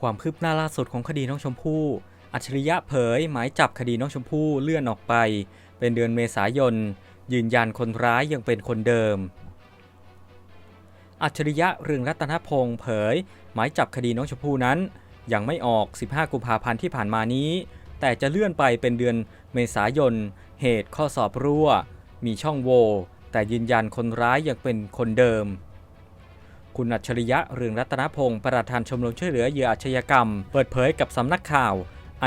ความคืบหน้าล่าสุดของคดีน้องชมพู่อัจฉริยะเผยหมายจับคดีน้องชมพู่เลื่อนออกไป เป็นเดือนเมษายน ยืนยันคนร้ายยังเป็นคนเดิม อัจฉริยะเรืองรัตนพงศ์เผย หมายจับคดีน้องชมพู่นั้น ยังไม่ออก 15 กุมภาพันธ์ที่ผ่านมานี้ แต่จะเลื่อนไปเป็นเดือนเมษายน เหตุข้อสอบรั่ว มีช่องโหว่แต่ยืนยันคนร้ายยังเป็นคนเดิม คุณอัจฉริยะเรืองรัตนพงศ์ประธานชมรมช่วยเหลือเหยื่ออาชญากรรม เปิดเผยกับสำนักข่าว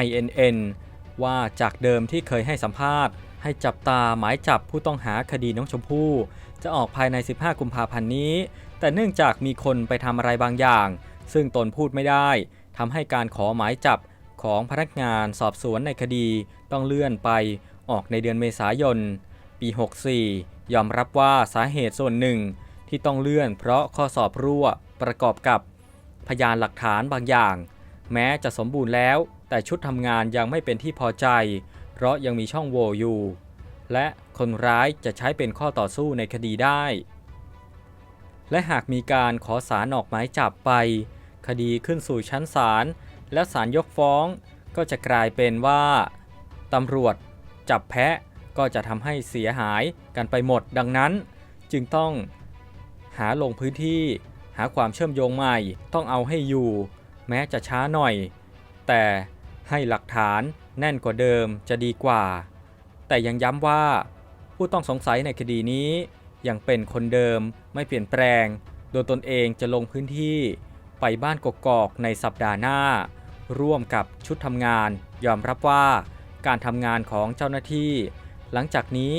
INN ว่าจากเดิมที่เคยให้สัมภาษณ์ ให้จับตาหมายจับผู้ต้องหาคดีน้องชมพู่ จะออกภายใน 15 กุมภาพันธ์นี้ แต่เนื่องจากมีคนไปทำอะไรบางอย่าง ซึ่งตนพูดไม่ได้ทำให้การขอหมายจับของพนักงานสอบสวนในคดีต้องเลื่อนไปออกในเดือนเมษายน ปี 64 ยอมรับว่าสาเหตุส่วนหนึ่ง ที่ต้องเลื่อนเพราะข้อสอบรั่วประกอบกับพยานหลักฐานบางอย่าง แม้จะสมบูรณ์แล้ว แต่ชุดทำงานยังไม่เป็นที่พอใจ เพราะยังมีช่องโหว่อยู่ และคนร้ายจะใช้เป็นข้อต่อสู้ในคดีได้ และหากมีการขอสารออกหมายจับไป คดีขึ้นสู่ชั้นศาลและศาลยกฟ้องก็จะกลายเป็นว่าตำรวจจับแพะก็จะทำให้เสียหายกันไปหมดดังนั้น จึงต้อง หาลงพื้นที่ หาความเชื่อมโยงใหม่ ต้องเอาให้อยู่ แม้จะช้าหน่อย แต่ให้หลักฐานแน่นกว่าเดิมจะดีกว่า แต่ยังย้ำว่า ผู้ต้องสงสัยในคดีนี้ ยังเป็นคนเดิมไม่เปลี่ยนแปลง โดยตนเองจะลงพื้นที่ ไปบ้านกกอกในสัปดาห์หน้า ร่วมกับชุดทำงาน ยอมรับว่าการทำงานของเจ้าหน้าที่ หลังจากนี้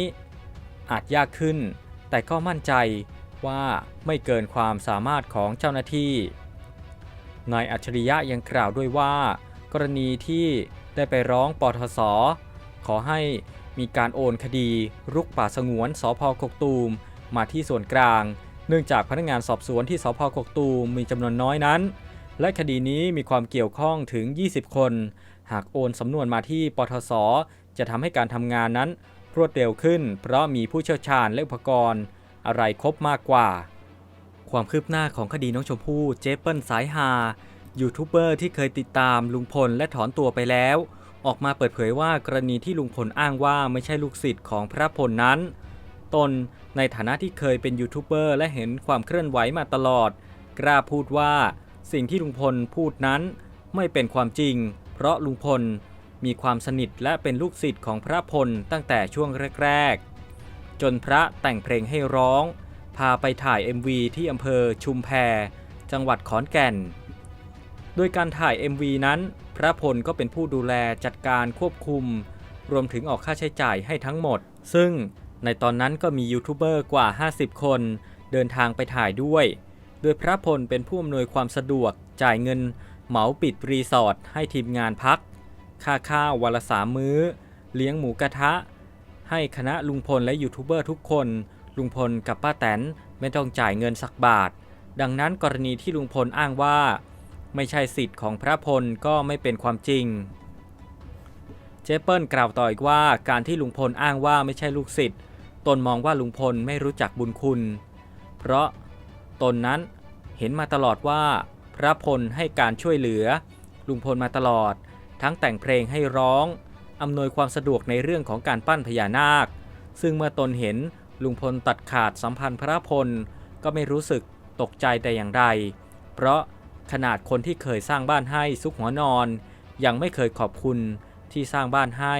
อาจยากขึ้น แต่ก็มั่นใจ ว่าไม่เกินความสามารถของเจ้าหน้าที่ นายอัจฉริยะยังกล่าวด้วยว่า กรณีที่ได้ไปร้องปทศขอให้มีการโอนคดีรุกป่าสงวนสพกกตูม มาที่ส่วนกลาง เนื่องจากพนักงานสอบสวนที่สพกกตูมมีจำนวนน้อยนั้น และคดีนี้มีความเกี่ยวข้องถึง 20 คน หากโอนสำนวนมาที่ปทศจะทำให้การทำงานนั้นรวดเร็วขึ้น เพราะมีผู้เชี่ยวชาญและอุปกรณ์ อะไรครบมากกว่า ความคืบหน้าของคดีน้องชมพู่เจเปิลสายฮายูทูบเบอร์ที่เคยติดตามลุงพลและถอนตัวไปแล้ว ออกมาเปิดเผยว่ากรณีที่ลุงพลอ้างว่าไม่ใช่ลูกศิษย์ของพระพลนั้น ตนในฐานะที่เคยเป็นยูทูบเบอร์และเห็นความเคลื่อนไหวมาตลอด กล้าพูดว่าสิ่งที่ลุงพลพูดนั้น ไม่เป็นความจริง เพราะลุงพลมีความสนิทและเป็นลูกศิษย์ของพระพลตั้งแต่ช่วงแรก ๆ จนพระแต่งเพลงให้ร้อง พาไปถ่าย MV ที่อำเภอชุมแพ จังหวัดขอนแก่น โดยการถ่าย MV นั้น พระพลก็เป็นผู้ดูแลจัดการควบคุม รวมถึงออกค่าใช้จ่ายให้ทั้งหมด ซึ่งในตอนนั้นก็มียูทูบเบอร์กว่า 50 คน เดินทางไปถ่ายด้วย โดยพระพลเป็นผู้อำนวยความสะดวกจ่ายเงิน เหมาปิดรีสอร์ทให้ทีมงานพัก ค่าข้าววันละสามมื้อ เลี้ยงหมูกระทะ ให้คณะลุงพลและยูทูบเบอร์ทุกคน ลุงพลกับป้าแตนไม่ต้องจ่ายเงินสักบาท ดังนั้นกรณีที่ลุงพลอ้างว่า ไม่ใช่สิทธิ์ของพระพลก็ไม่เป็นความจริง เจเปิลกล่าวต่ออีกว่าการที่ลุงพลอ้างว่าไม่ใช่ลูกศิษย์ตนมองว่าลุงพลไม่รู้จักบุญคุณ เพราะตนนั้นเห็นมาตลอดว่า พระพลให้การช่วยเหลือ ลุงพลมาตลอด ทั้งแต่งเพลงให้ร้อง อำนวยความสะดวกในเรื่องของการปั้นพญานาค ซึ่งเมื่อตนเห็นลุงพลตัดขาดสัมพันธ์พระพล ก็ไม่รู้สึกตกใจแต่อย่างใด เพราะขนาดคนที่เคยสร้างบ้านให้ซุกหัวนอน ยังไม่เคยขอบคุณที่สร้างบ้านให้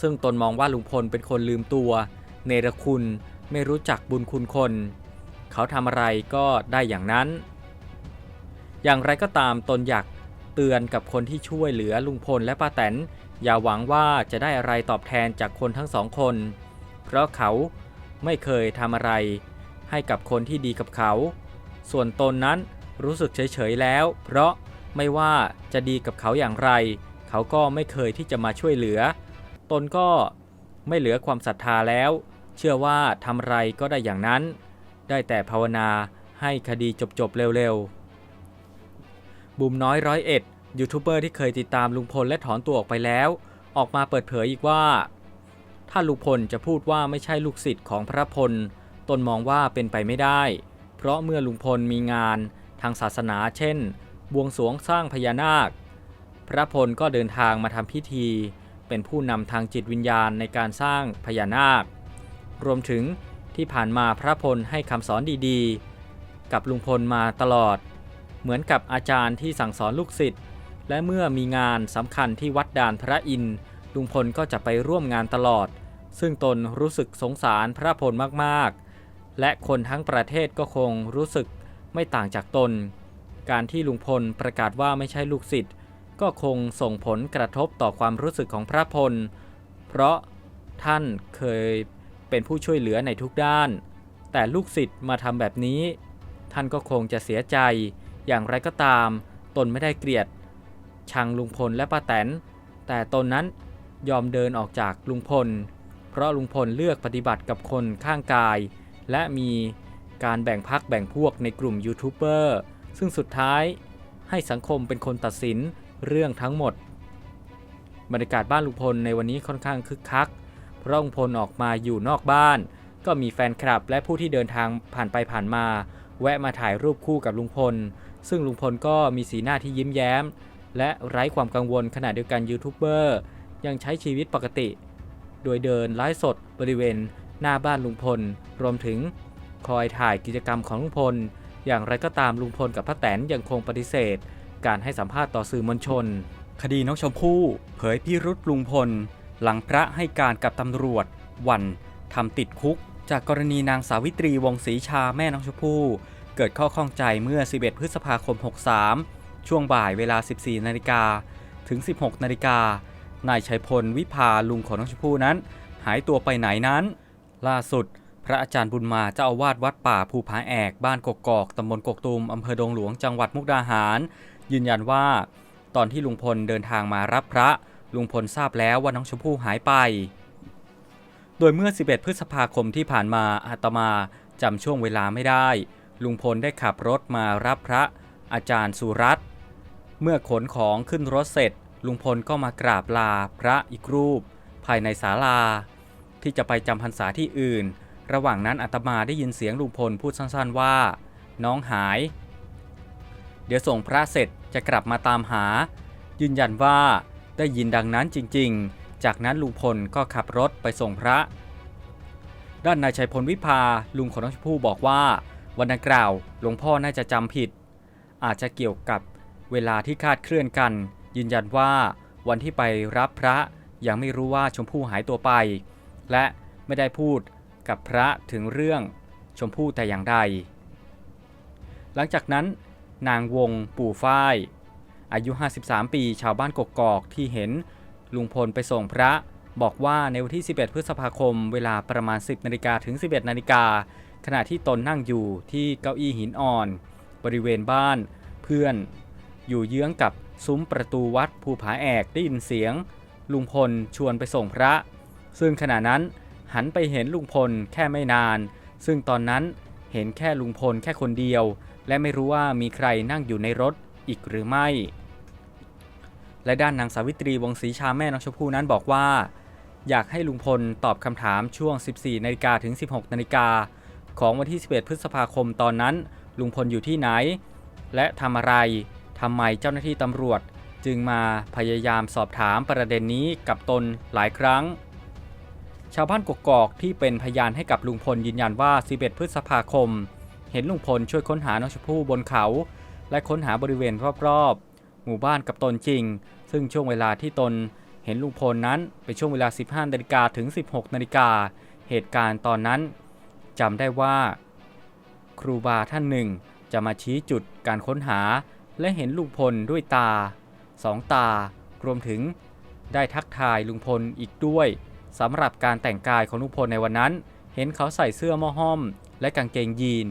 ซึ่งตนมองว่าลุงพลเป็นคนลืมตัว เนรคุณไม่รู้จักบุญคุณคน เขาทำอะไรก็ได้อย่างนั้น อย่างไรก็ตามตนอยากเตือนกับคนที่ช่วยเหลือลุงพลและป้าแตน อย่าหวังว่าจะได้อะไรตอบแทนจากคนทั้งสองคน เพราะเขาไม่เคยทำอะไร ให้กับคนที่ดีกับเขา ส่วนตนนั้นรู้สึกเฉยๆแล้ว เพราะไม่ว่าจะดีกับเขาอย่างไร เขาก็ไม่เคยที่จะมาช่วยเหลือ ตนก็ไม่เหลือความศรัทธาแล้ว เชื่อว่าทำไรก็ได้อย่างนั้น ได้แต่ภาวนาให้คดีจบๆเร็วๆบุมน้อยร้อยเอ็ด ยูทูบเบอร์ที่เคยติดตามลุงพลและถอนตัวออกไปแล้ว ออกมาเปิดเผยอีกว่า ถ้าลุงพลจะพูดว่าไม่ใช่ลูกศิษย์ของพระพลตนมองว่าเป็นไปไม่ได้ เพราะเมื่อลุงพลมีงานทางศาสนาเช่น บวงสรวงสร้างพญานาค พระพลก็เดินทางมาทำพิธี เป็นผู้นำทางจิตวิญญาณในการสร้างพญานาค รวมถึงที่ผ่านมาพระพลให้คำสอนดีๆ กับลุงพลมาตลอด เหมือนกับอาจารย์ที่สั่งสอนลูกศิษย์ และเมื่อมีงานสำคัญที่วัดด่านพระอินทร์ลุงพลก็จะไปร่วมงานตลอด ซึ่งตนรู้สึกสงสารพระพลมากๆ และคนทั้งประเทศก็คงรู้สึกไม่ต่างจากตน การที่ลุงพลประกาศว่าไม่ใช่ลูกศิษย์ก็คงส่งผลกระทบต่อความรู้สึกของพระพล เพราะท่านเคยเป็นผู้ช่วยเหลือในทุกด้าน แต่ลูกศิษย์มาทำแบบนี้ ท่านก็คงจะเสียใจ อย่างไรก็ตาม ตนไม่ได้เกลียด ชังลุงพลและป้าแตน แต่ตนนั้นยอมเดินออกจากลุงพล เพราะลุงพลเลือกปฏิบัติกับคนข้างกาย และมีการแบ่งพักแบ่งพวกในกลุ่มยูทูบเบอร์ซึ่งสุดท้ายให้สังคมเป็นคนตัดสินเรื่องทั้งหมด บรรยากาศบ้านลุงพลในวันนี้ค่อนข้างคึกคัก เพราะลุงพลออกมาอยู่นอกบ้าน ก็มีแฟนคลับและผู้ที่เดินทางผ่านไปผ่านมา แวะมาถ่ายรูปคู่กับลุงพล ซึ่งลุงพลก็มีสีหน้าที่ยิ้มแย้ม และไร้ความกังวลขณะเดียวกันยูทูบเบอร์ยังใช้ชีวิตปกติ โดยเดินไลฟ์สดบริเวณหน้าบ้านลุงพล รวมถึงคอยถ่ายกิจกรรมของลุงพล อย่างไรก็ตามลุงพลกับป้าแตนยังคงปฏิเสธ การให้สัมภาษณ์ต่อสื่อมวลชน คดีน้องชมพู่ เผยพิรุษลุงพล หลังพระให้การกับตำรวจ วันทำติดคุก จากกรณีนางสาวิตรีวงศรีชาแม่น้องชมพู่ เกิดข้อข้องใจเมื่อ 11 พฤษภาคม 63 ช่วงบ่ายเวลา 14 นาฬิกาถึง 16 นาฬิกานายชัยพลวิภาลุงของน้องชมพู่นั้น หายตัวไปไหนนั้น ล่าสุด พระอาจารย์บุญมาเจ้าอาวาสวัดป่าภูผาแอกบ้านกกอกตำบลกกตูมอำเภอดงหลวงจังหวัดมุกดาหาร ยืนยันว่า ตอนที่ลุงพลเดินทางมารับพระ ลุงพลทราบแล้วว่าน้องชมพู่หายไป โดยเมื่อ 11 พฤษภาคมที่ผ่านมาอาตมาจำช่วงเวลาไม่ได้ ลุงพลได้ขับรถมารับพระ อาจารย์สุรัตน์ เมื่อขนของขึ้นรถเสร็จ ลุงพลก็มากราบลาพระอีกรูป ภายในศาลา ที่จะไปจำพรรษาที่อื่น ระหว่างนั้นอาตมาได้ยินเสียงลุงพลพูดสั้นๆว่า น้องหาย เดี๋ยวส่งพระเสร็จจะกลับมาตามหา ยืนยันว่าได้ยินดังนั้นจริงๆ จากนั้นลุงพลก็ขับรถไปส่งพระ ด้านนายชัยพลวิภาลุงของน้องชมพู่บอกว่า วันดังกล่าวหลวงพ่อน่าจะจำผิด อาจจะเกี่ยวกับ เวลาที่คาดเคลื่อนกัน ยืนยันว่าวันที่ไปรับพระยังไม่รู้ว่าชมพู่หายตัวไป และไม่ได้พูดกับพระถึงเรื่องชมพู่แต่อย่างใด หลังจากนั้นนางวงปู่ฝ้าย อายุ 53 ปี ชาวบ้านกกอกที่เห็นลุงพลไปส่งพระบอกว่าในวันที่ 11 พฤษภาคม เวลาประมาณ 10นาฬิกาถึง 11นาฬิกาขณะที่ตนนั่งอยู่ที่เก้าอี้หินอ่อน บริเวณบ้าน เพื่อน อยู่เยื้องกับซุ้มประตูวัดภูผาแอกได้ยินเสียง ลุงพลชวนไปส่งพระ ซึ่งขณะนั้นหันไปเห็นลุงพลแค่ไม่นาน ซึ่งตอนนั้นเห็นแค่ลุงพลแค่คนเดียว และไม่รู้ว่ามีใครนั่งอยู่ในรถอีกหรือไม่ และด้านนางสาวิตรีวงศรีชาแม่น้องชมพู่นั้นบอกว่า อยากให้ลุงพลตอบคำถามช่วง 14นาฬิกาถึง 16นาฬิกาของวันที่ 11 พฤษภาคมตอนนั้น ลุงพลอยู่ที่ไหน และทำอะไร ทำไมเจ้าหน้าที่ตำรวจจึงมาพยายามสอบถามประเด็นนี้กับตนหลายครั้ง ชาวบ้านกกอกที่เป็นพยานให้กับลุงพลยืนยันว่า 11 พฤษภาคม เห็นลุงพลช่วยค้นหาน้องชมพู่บนเขา และค้นหาบริเวณรอบๆ หมู่บ้านกับตนจริง ซึ่งช่วงเวลาที่ตนเห็นลุงพลนั้นเป็นช่วงเวลา 15นาฬิกาถึง 16นาฬิกาเหตุการณ์ตอนนั้นจำได้ว่า ครูบาท่านหนึ่งจะมาชี้จุดการค้นหา และเห็นลุงพลด้วยตาสองตารวมถึงได้ทักทายลุงพลอีกด้วยสำหรับการแต่งกายของลุงพลในวันนั้น เห็นเขาใส่เสื้อม่อห้อม และกางเกงยีน